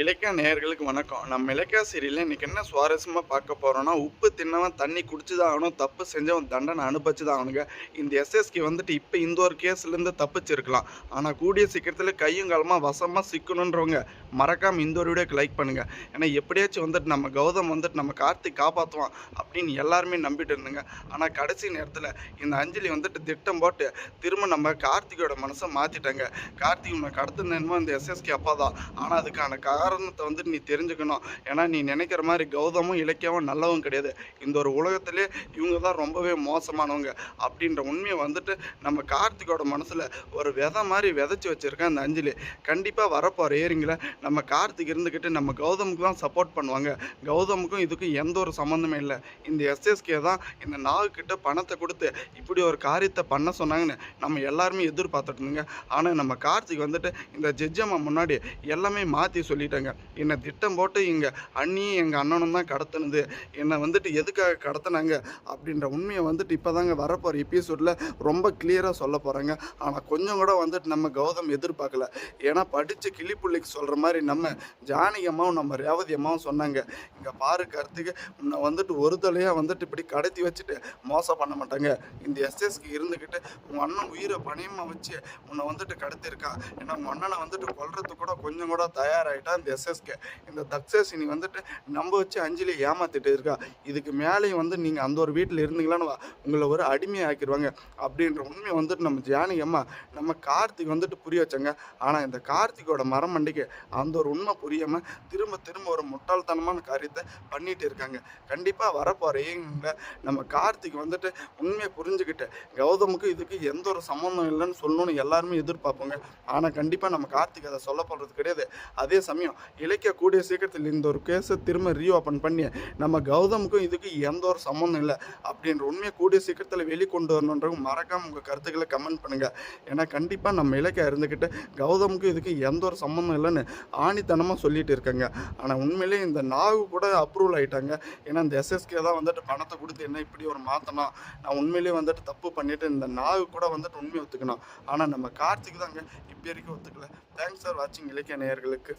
இலக்கிய நேயர்களுக்கு வணக்கம். நம்ம இலக்கிய சீரியலில் இன்னைக்கு என்ன சுவாரஸ்யமாக பார்க்க போகிறோம்னா உப்பு தின்னவன் தண்ணி குடிச்சு தான் ஆகணும் தப்பு செஞ்சவன் தண்டனை அனுபவிச்சு தான் ஆகணுங்க. இந்த எஸ்எஸ்கே வந்துட்டு இப்போ இந்த ஒரு கேஸ்லேருந்து தப்பிச்சிருக்கலாம். ஆனால் கூடிய சீக்கிரத்தில் கையும் காலமாக வசமாக சிக்கணுன்றவங்க மறக்காமல் இந்த ஒரு வீடியோக்கு லைக் பண்ணுங்கள் ஏன்னா எப்படியாச்சும் வந்துட்டு நம்ம கௌதம் வந்துட்டு நம்ம கார்த்திக் காப்பாற்றுவான் அப்படின்னு எல்லாருமே நம்பிட்டு இருந்துங்க. ஆனால் கடைசி நேரத்தில் இந்த அஞ்சலி வந்துட்டு திட்டம் போட்டு திரும்ப நம்ம கார்த்திகோட மனசை மாற்றிட்டாங்க கார்த்திக் உன்னை கடத்துன இந்த எஸ்எஸ்கே அப்பா தான் ஆனால் அதுக்கான கா காரணத்தை வந்து நீ தெரிஞ்சுக்கணும். ஏன்னா நீ நினைக்கிற மாதிரி கௌதமும் இலக்கியமும் நல்லவும் கிடையாது. இந்த ஒரு உலகத்திலே இவங்க தான் ரொம்பவே மோசமானவங்க அப்படின்ற உண்மையை வந்துட்டு நம்ம கார்த்திகோட மனசில் ஒரு விதை மாதிரி விதைச்சி வச்சுருக்கேன் அந்த அஞ்சலி. கண்டிப்பாக வரப்போகிற ஏரிங்கில் நம்ம கார்த்திக் இருந்துக்கிட்டு நம்ம கௌதமுக்கு தான் சப்போர்ட் பண்ணுவாங்க. கௌதமுக்கும் இதுக்கும் எந்த ஒரு சம்மந்தமே இல்லை. இந்த எஸ்எஸ்கே தான் இந்த நாவுக்கிட்ட பணத்தை கொடுத்து இப்படி ஒரு காரியத்தை பண்ண சொன்னாங்கன்னு நம்ம எல்லாருமே எதிர்பார்த்துட்டு இருந்தோங்க. ஆனால் நம்ம கார்த்திக் வந்துட்டு இந்த ஜட்ஜம்மா முன்னாடி எல்லாமே மாற்றி சொல்லிட்டாங்க. என்னை திட்டம் போட்டு இங்கே அண்ணியும் எங்கள் அண்ணனும் தான் கடத்தினது. என்னை வந்துட்டு எதுக்காக கடத்தினாங்க அப்படின்ற உண்மையை வந்துட்டு இப்போ தாங்க வரப்போகிற எபிசோடில் ரொம்ப கிளியராக சொல்ல போகிறாங்க ஆனால் கொஞ்சம் கூட வந்துட்டு நம்ம கௌதம் எதிர்பார்க்கல. ஏன்னா படித்து கிளிப்புள்ளிக்கு சொல்கிற மாதிரி நம்ம ஜானகி அம்மாவும் நம்ம ரேவதி அம்மாவும் சொன்னாங்க. இங்கே பாரு கருத்துக்கு உன்னை வந்துட்டு ஒரு தலையாக வந்துட்டு இப்படி கடத்தி வச்சுட்டு மோசம் பண்ண மாட்டாங்க. இந்த எஸ்எஸ்க்கு இருந்துக்கிட்டு உங்கள் அண்ணன் உயிரை பணியமாக வச்சு உன்னை வந்துட்டு கடத்திருக்கான் ஏன்னா உங்கள் அண்ணனை வந்துட்டு கொல்றதுக்கு கூட கொஞ்சம் கூட தயாராகிட்டா இந்த எஸ்எஸ்கே இந்த தக்ஷசினி வந்துட்டு நம்ம வச்சு அஞ்சலி ஏமாத்திட்டு இருக்கா. இதுக்கு மேலேயும் வந்து நீங்கள் அந்த ஒரு வீட்டில் இருந்தீங்களான்னு வா, உங்களை ஒரு அடிமையை ஆக்கிடுவாங்க அப்படின்ற உண்மையை வந்துட்டு நம்ம ஜானகி அம்மா நம்ம கார்த்திக் வந்துட்டு புரிய வச்சாங்க. ஆனால் இந்த கார்த்திகோட மரமண்டிக்கு அந்த ஒரு உண்மை புரியாமல் திரும்ப திரும்ப ஒரு முட்டாள்தனமான காரியத்தை பண்ணிட்டு இருக்காங்க. கண்டிப்பாக வரப்போகிற ஏங்க நம்ம கார்த்திக் வந்துட்டு உண்மையை புரிஞ்சுக்கிட்டு கௌதமுக்கு இதுக்கு எந்த ஒரு சம்மந்தம் இல்லைன்னு சொல்லணும்னு எல்லாருமே எதிர்பார்ப்போங்க. ஆனால் கண்டிப்பாக நம்ம கார்த்திக் அதை சொல்ல போகிறது கிடையாது. அதே சமயம் இலக்கிய கூடிய சீக்கிரத்தில் இந்த ஒரு கேஸை திரும்ப ரீஓப்பன் பண்ணி நம்ம கௌதமுக்கும் இதுக்கு எந்த ஒரு சம்மந்தம் இல்லை. அப்படின்ற உண்மையை கூடிய சீக்கிரத்தில் வெளிக்கொண்டு வரணுன்றவங்க மறக்காம உங்கள் கருத்துக்களை கமெண்ட் பண்ணுங்கள் ஏன்னா கண்டிப்பாக நம்ம இலக்கிய இருந்துக்கிட்டு கௌதமுக்கும் இதுக்கு எந்த ஒரு சம்மந்தம் இல்லைன்னு ஆணித்தனமாக சொல்லிட்டு இருக்காங்க. ஆனால் உண்மையிலேயே இந்த நாகு கூட அப்ரூவல் ஆயிட்டாங்க. ஏன்னா இந்த எஸ்எஸ்கே தான் வந்துட்டு பணத்தை கொடுத்து என்ன இப்படி ஒரு மாற்றணும் நான் உண்மையிலேயே வந்துட்டு தப்பு பண்ணிவிட்டு இந்த நாகு கூட வந்துட்டு உண்மையை ஒத்துக்கணும். ஆனால் நம்ம கார்த்திக் தாங்க இப்போ வரைக்கும் ஒத்துக்கல. தேங்க்ஸ் ஃபார் வாட்சிங் இலக்கிய நேயர்களுக்கு.